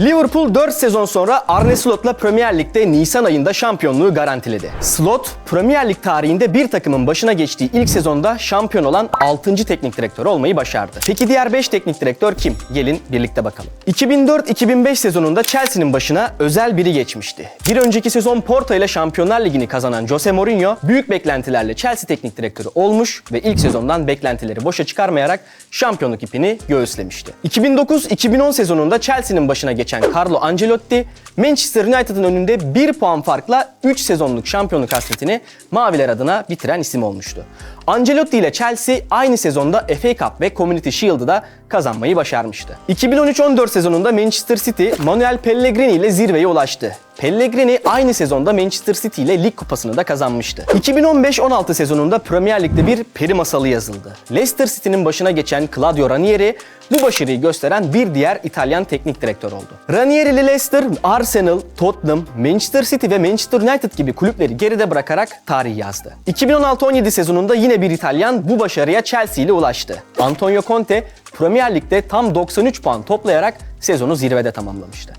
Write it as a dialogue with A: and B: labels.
A: Liverpool 4 sezon sonra Arne Slot'la Premier Lig'de Nisan ayında şampiyonluğu garantiledi. Slot, Premier Lig tarihinde bir takımın başına geçtiği ilk sezonda şampiyon olan 6. teknik direktör olmayı başardı. Peki diğer 5 teknik direktör kim? Gelin birlikte bakalım. 2004-2005 sezonunda Chelsea'nin başına özel biri geçmişti. Bir önceki sezon Porto ile Şampiyonlar Ligi'ni kazanan Jose Mourinho büyük beklentilerle Chelsea teknik direktörü olmuş ve ilk sezondan beklentileri boşa çıkarmayarak şampiyonluk ipini göğüslemişti. 2009-2010 sezonunda Chelsea'nin başına geçen Carlo Ancelotti, Manchester United'ın önünde 1 puan farkla 3 sezonluk şampiyonluk hasretini Maviler adına bitiren isim olmuştu. Ancelotti ile Chelsea aynı sezonda FA Cup ve Community Shield'ı da kazanmayı başarmıştı. 2013-14 sezonunda Manchester City, Manuel Pellegrini ile zirveye ulaştı. Pellegrini aynı sezonda Manchester City ile lig kupasını da kazanmıştı. 2015-16 sezonunda Premier Lig'de bir peri masalı yazıldı. Leicester City'nin başına geçen Claudio Ranieri bu başarıyı gösteren bir diğer İtalyan teknik direktör oldu. Ranieri ile Leicester, Arsenal, Tottenham, Manchester City ve Manchester United gibi kulüpleri geride bırakarak tarih yazdı. 2016-17 sezonunda yine bir İtalyan bu başarıya Chelsea ile ulaştı. Antonio Conte Premier Lig'de tam 93 puan toplayarak sezonu zirvede tamamlamıştı.